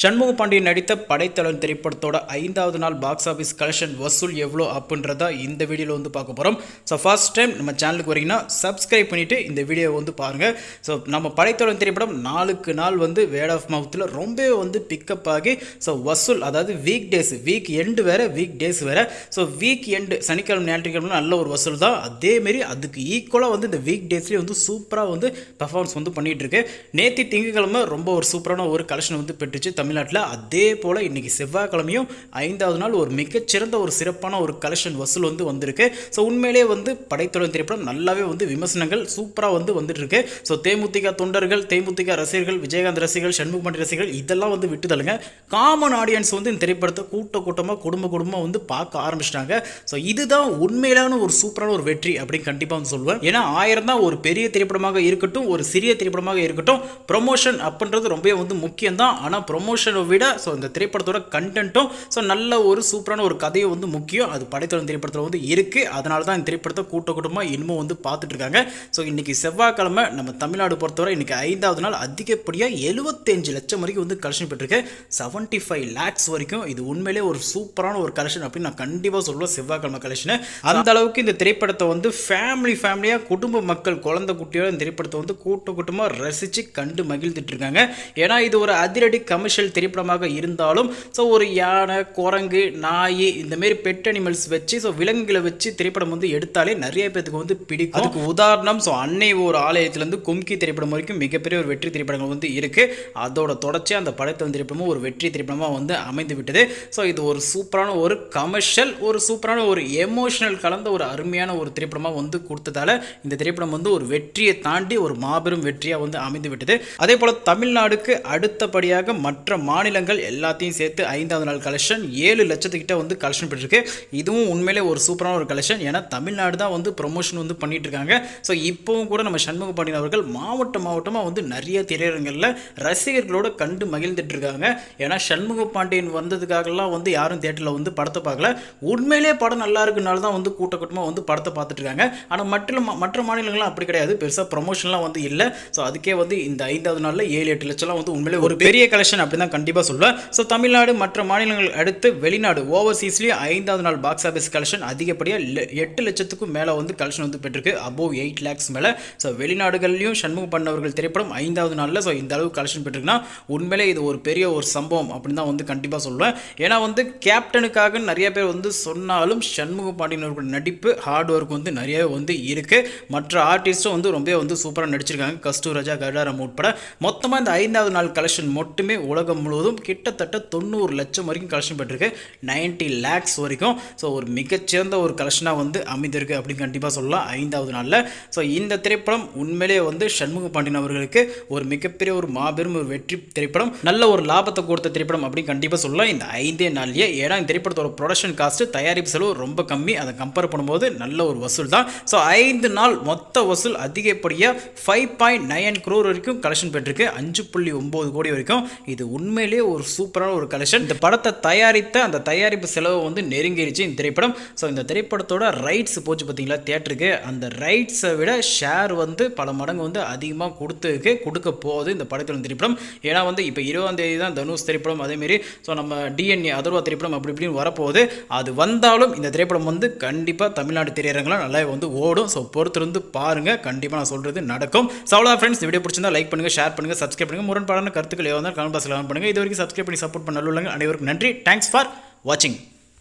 சண்முக பாண்டியன் நடித்த படைத்தளன் திரைப்படத்தோட ஐந்தாவது நாள் பாக்ஸ் ஆஃபீஸ் கலெக்ஷன் வசூல் எவ்வளோ அப்படின்றத இந்த வீடியோவில் வந்து பார்க்க போகிறோம் ஸோ ஃபர்ஸ்ட் டைம் நம்ம சேனலுக்கு வரீங்கன்னா சப்ஸ்கிரைப் பண்ணிவிட்டு இந்த வீடியோவை வந்து பாருங்கள் ஸோ நம்ம படைத்தளன் திரைப்படம் நாளுக்கு நாள் வந்து வேர்ட் ஆஃப் மவுத்தில் ரொம்பவே வந்து பிக்கப் ஆகி ஸோ வசூல் அதாவது வீக் டேஸ் வீக் எண்டு வேறு வீக் டேஸ் வேறு. ஸோ வீக் எண்டு சனிக்கிழமை ஞாயிற்றுக்கிழமை நல்ல ஒரு வசூல் தான். அதேமாரி அதுக்கு ஈக்குவலாக வந்து இந்த வீக் டேஸ்லேயே வந்து சூப்பராக வந்து பர்ஃபார்மன்ஸ் வந்து பண்ணிகிட்ருக்கு நேற்று திங்கக்கிழமை ரொம்ப ஒரு சூப்பரான ஒரு கலெக்ஷன் வந்து பெற்றுச்சு. தமிழ்நாட்டில் அதே போல் இன்றைக்கி செவ்வாய்க்கிழமையும் ஐந்தாவது நாள் ஒரு மிகச்சிறந்த ஒரு சிறப்பான ஒரு கலெக்ஷன் வசூல் வந்து வந்திருக்கு. ஸோ உண்மையிலேயே வந்து படைத்தொடர் திரைப்படம் நல்லாவே வந்து விமர்சனங்கள் சூப்பராக வந்து வந்துட்டுருக்கு. ஸோ தேமுதிக தொண்டர்கள் தேமுதிக ரசிகர்கள் விஜயகாந்த் ரசிகர்கள் சண்முகமணி ரசிகர்கள் இதெல்லாம் வந்து விட்டு தள்ளுங்க. காமன் ஆடியன்ஸ் வந்து இந்த திரைப்படத்தை கூட்ட கூட்டமாக குடும்ப குடும்பமாக வந்து பார்க்க ஆரம்பிச்சிட்டாங்க. ஸோ இதுதான் உண்மையிலான ஒரு சூப்பரான ஒரு வெற்றி அப்படின்னு கண்டிப்பாக வந்து சொல்லுவேன். ஏன்னா ஆயிரம் தான் ஒரு பெரிய திரைப்படமாக இருக்கட்டும் ஒரு சிறிய திரைப்படமாக இருக்கட்டும் ப்ரொமோஷன் அப்படின்றது ரொம்பவே வந்து முக்கியம் தான் ஆனால் ப்ரொமோஷனை விட ஸோ இந்த திரைப்படத்தோட கண்டென்ட்டும் ஸோ நல்ல ஒரு சூப்பரான ஒரு கதையும் வந்து முக்கியம். அது படைத்தொழில் திரைப்படத்தில் வந்து இருக்குது அதனால தான் இந்த திரைப்படத்தை கூட்ட கூட்டமாக இன்னமும் வந்து பார்த்துட்ருக்காங்க ஸோ இன்றைக்கி செவ்வாய்க்கிழமை நம்ம தமிழ்நாடு பொறுத்தவரை இன்னைக்கு ஐந்தாவது நாள் அதிகப்படியாக எழுபத்தஞ்சு லட்சம் வரைக்கும் வந்து கலெக்ஷன் பெற்றிருக்கு. செவன்ட்டி ஃபைவ் லேக்ஸ் வரைக்கும் இது உண்மையிலே ஒரு சூப்பரான ஒரு கலெக்ஷன் அப்படின்னு நான் கண்டிப்பாக சொல்லுவேன் செவ்வாய்க்கிழமை கலெக்ஷன் அந்த அளவுக்கு இந்த திரைப்படத்தை வந்து ஃபேமிலி ஃபேமிலியாக குடும்ப மக்கள் குழந்தை குட்டியோட இந்த திரைப்படத்தை வந்து கூட்ட கூட்டமாக ரசித்து கண்டு மகிழ்ந்துட்டு இருக்காங்க. ஏன்னா இது ஒரு அதிரடி கமர்ஷியல் திரைப்படமாக இருந்தாலும் ஸோ ஒரு யானை குரங்கு நாய் இந்த மாதிரி பெட் அனிமல்ஸ் வச்சு ஸோ விலங்குகளை வச்சு திரைப்படம் வந்து எடுத்தாலே நிறைய பேத்துக்கு வந்து பிடிக்கும். அதுக்கு உதாரணம் ஸோ அன்னை ஒரு ஆலயத்திலேருந்து கும்கி திரைப்படம் வரைக்கும் மிகப்பெரிய ஒரு வெற்றி திரைப்படங்கள் வந்து இருக்குது அதோட தொடர்ச்சி அந்த படைத்தவன் திரைப்படமும் ஒரு வெற்றி திரைப்படமாக வந்து அமைந்து விட்டது ஸோ இது ஒரு சூப்பரான ஒரு கமர்ஷியல் ஒரு சூப்பரான ஒரு எமோஷனல் கலந்த ஒரு அருமையான ஒரு திரைப்படமாக வந்து கொடுத்ததால இந்த திரைப்படம் வந்து ஒரு வெற்றியை தாண்டி ஒரு மாபெரும் வெற்றியாக வந்து அமைந்து விட்டது அதே போல் தமிழ்நாடுக்கு அடுத்தபடியாக மற்ற மாநிலங்கள் எல்லாத்தையும் சேர்த்து ஐந்தாவது நாள் கலெக்ஷன் ஏழு லட்சத்துக்கிட்ட வந்து கலெக்ஷன் பெற்றிருக்கு இதுவும் உண்மையிலே ஒரு சூப்பரான ஒரு கலெக்ஷன் ஏன்னா தமிழ்நாடு தான் வந்து ப்ரொமோஷன் வந்து பண்ணிட்டு இருக்காங்க ஸோ இப்போவும் கூட நம்ம சண்முக பாண்டியன் அவர்கள் மாவட்ட மாவட்டமாக வந்து நிறைய திரையரங்களில் ரசிகர்களோட கண்டு மகிழ்ந்துட்டு இருக்காங்க ஏன்னா சண்முக பாண்டியன் வந்ததுக்காகலாம் வந்து யாரும் தேட்டரில் வந்து படத்தை பார்க்கல. உண்மையிலே படம் நல்லா இருக்குனால தான் வந்து கூட்ட கூட்டமாக வந்து படத்தை பார்த்துட்டு இருக்காங்க ஆனால் மற்ற மற்ற மாநிலங்கள்லாம் அப்படி கிடையாது. பெருசாக ப்ரொமோஷன்லாம் வந்து இல்லை. ஸோ அதுக்கே வந்து இந்த ஐந்தாவது நாளில் ஏழு எட்டு லட்சம்லாம் வந்து உண்மையிலே ஒரு பெரிய கலெக்ஷன் அப்படி தான் கண்டிப்பாக சொல்லுவேன். ஸோ தமிழ்நாடு மற்ற மாநிலங்கள் அடுத்து வெளிநாடு. ஓவர்சீஸ்லேயும் ஐந்தாவது நாள் பாக்ஸ் ஆஃபீஸ் கலெக்ஷன் அதிகப்படியாக எட்டு லட்சத்துக்கும் மேலே வந்து கலெக்ஷன் வந்து பெற்றிருக்கு. அபோவ் எயிட் லேக்ஸ் மேலே. ஸோ வெளிநாடுகள்லையும் சண்முகம் பண்ணவர்கள் திரைப்படம் ஐந்தாவது நாளில் ஸோ இந்த அளவு கலெக்ஷன் பெற்றிருக்குன்னா உண்மையிலே இது ஒரு பெரிய ஒரு சம்பவம் அப்படின்னு தான் வந்து கண்டிப்பாக சொல்லுவேன். ஏன்னா வந்து கேப்டனுக்காக நிறைய பேர் வந்து சொன்னாலும் சண்முக பாண்டியனோட நடிப்பு ஹார்ட் ஒர்க் வந்து நிறைய வந்து இருக்குது மற்ற ஆர்டிஸ்ட்டும் வந்து ரொம்ப வந்து சூப்பராக நடிச்சிருக்காங்க. கஸ்தூராஜா கடாரம் உட்பட. மொத்தமாக இந்த ஐந்தாவது நாள் கலெக்ஷன் மட்டுமே உலக உலகம் முழுவதும் கிட்டத்தட்ட தொண்ணூறு லட்சம் வரைக்கும் கலெக்ஷன் பெற்றிருக்கு. 90 லேக்ஸ் வரைக்கும். ஸோ ஒரு மிகச்சிறந்த ஒரு கலெக்ஷனாக வந்து அமைந்திருக்கு அப்படின்னு கண்டிப்பாக சொல்லலாம். ஐந்தாவது நாளில். ஸோ இந்த திரைப்படம் உண்மையிலேயே வந்து சண்முக பாண்டியன் அவர்களுக்கு ஒரு மிகப்பெரிய ஒரு மாபெரும் ஒரு வெற்றி திரைப்படம் நல்ல ஒரு லாபத்தை கொடுத்த திரைப்படம் அப்படின்னு கண்டிப்பாக சொல்லலாம். இந்த ஐந்தே நாள்லேயே ஏன்னா இந்த திரைப்படத்தோட ப்ரொடக்ஷன் காஸ்ட் தயாரிப்பு செலவு ரொம்ப கம்மி. அதை கம்பேர் பண்ணும்போது நல்ல ஒரு வசூல் தான். ஸோ ஐந்து நாள் மொத்த வசூல் அதிகப்படியாக ஃபைவ் பாயிண்ட் நைன் க்ரோர் வரைக்கும் கலெக்ஷன் பெற்றிருக்கு. அஞ்சு புள்ளி ஒம்பது கோடி வரைக்கும். இது உண்மையிலேயே ஒரு சூப்பரான ஒரு கலெக்ஷன் இந்த படத்தை தயாரித்த அந்த தயாரிப்பு செலவு வந்து நெருங்கிருச்சு இந்த திரைப்படம். ஸோ இந்த திரைப்படத்தோட ரைட்ஸ் போச்சு பார்த்தீங்களா தேட்டருக்கு அந்த ரைட்ஸை விட ஷேர் வந்து பல மடங்கு வந்து அதிகமாக கொடுத்துருக்கு கொடுக்க போகுது இந்த படத்தோட திரைப்படம். ஏன்னா வந்து இப்போ இருபதாம் தேதி தான் தனுஷ் திரைப்படம் அதேமாரி ஸோ நம்ம டிஎன்ஏ அதர்வா திரைப்படம் அப்படி இப்படின்னு வரப்போகுது. அது வந்தாலும் இந்த திரைப்படம் வந்து கண்டிப்பாக தமிழ்நாடு திரையரங்கெல்லாம் நல்லா வந்து ஓடும். ஸோ பொறுத்திருந்து பாருங்கள் கண்டிப்பாக நான் சொல்கிறது நடக்கும். ஸோ அவ்வளோ ஃப்ரெண்ட்ஸ் இந்த வீடியோ பிடிச்சிருந்தா லைக் பண்ணுங்கள் ஷேர் பண்ணுங்கள் சப்ஸ்கிரைப் பண்ணுங்கள் முரண்பாடான கருத்துக்கள் எவ்வளோ கமெண்ட் பாக்ஸில் கமெண்ட் பண்ணுங்கள் இது வரைக்கும் சப்ஸ்கிரைப் பண்ணி சப்போர்ட் பண்ண நல்லுள்ளங்க அனைவருக்கும் நன்றி. தேங்க்ஸ் ஃபார் வாட்சிங்